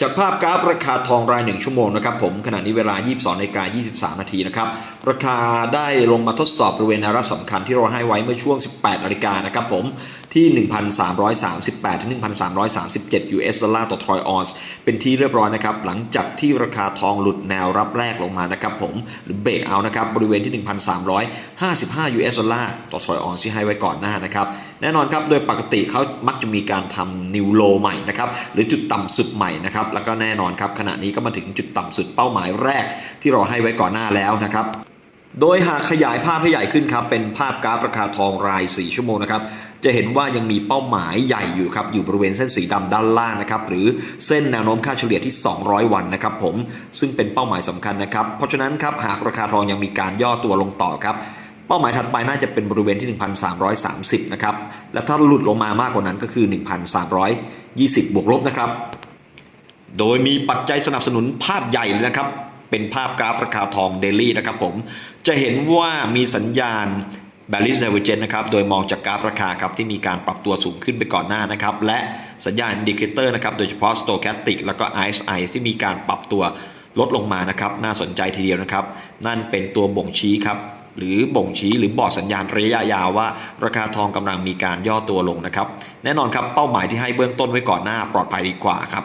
จากภาพกราฟราคาทองราย 1 ชั่วโมงนะครับผมขณะนี้เวลา 22นาฬิกา23 นาทีนะครับราคาได้ลงมาทดสอบบริเวณแนวรับสำคัญที่เราให้ไว้เมื่อช่วง 18นาฬิกานะครับผมที่ 1,338ถึง1,337 US ดอลลาร์ต่อทรอยออนซ์เป็นที่เรียบร้อยนะครับหลังจากที่ราคาทองหลุดแนวรับแรกลงมานะครับผมหรือเบรกเอานะครับบริเวณที่ 1,355 US ดอลลาร์ต่อทรอยออนซ์ที่ให้ไว้ก่อนหน้านะครับ แน่นอนครับโดยปกติเขามักจะมีการทำนิวโลใหม่นะครับหรือจุดต่ำสุดใหม่นะครับแล้วก็แน่นอนครับขณะนี้ก็มาถึงจุดต่ำสุดเป้าหมายแรก ที่เราให้ไว้ก่อนหน้าแล้วนะครับโดยหากขยายภาพให้ใหญ่ขึ้นครับ เป็นภาพกราฟราคาทองราย 4 ชั่วโมงนะครับ จะเห็นว่ายังมีเป้าหมายใหญ่อยู่ครับ อยู่บริเวณเส้นสีดำด้านล่างนะครับ หรือเส้นแนวโน้มค่าเฉลี่ยที่ 200 วันนะครับผม ซึ่งเป็นเป้าหมายสำคัญนะครับ เพราะฉะนั้นครับ หากราคาทองยังมีการย่อตัวลงต่อครับ เป้าหมายถัดไปน่าจะเป็นบริเวณที่ 1,330 นะครับ และถ้าหลุดลงมามากกว่านั้นก็คือ 1,320 บวกลบนะครับ โดยมีปัจจัยสนับสนุนภาพใหญ่เลยนะครับ เป็นภาพกราฟราคาทองเดลี่นะครับผม จะเห็นว่ามีสัญญาณ b a l i s Divergence นะครับ โดยมองจากกราฟราคาครับที่มีการปรับตัวสูงขึ้นไปก่อนหน้านะครับ และสัญญาณอินดิเคเตอร์นะครับ โดยเฉพาะ Stochastic แล้วก็ RSI ที่มีการปรับตัวลดลงมานะครับ น่าสนใจทีเดียวนะครับ นั่นเป็นตัวบ่งชี้ครับ หรือบ่งชี้หรือบอกสัญญาณระยะยาวว่า ราคาทองกำลังมีการย่อตัวลงนะครับ แน่นอนครับเป้าหมายที่ให้เบื้องต้นไว้ก่อนหน้าปลอดภัยดีกว่าครับ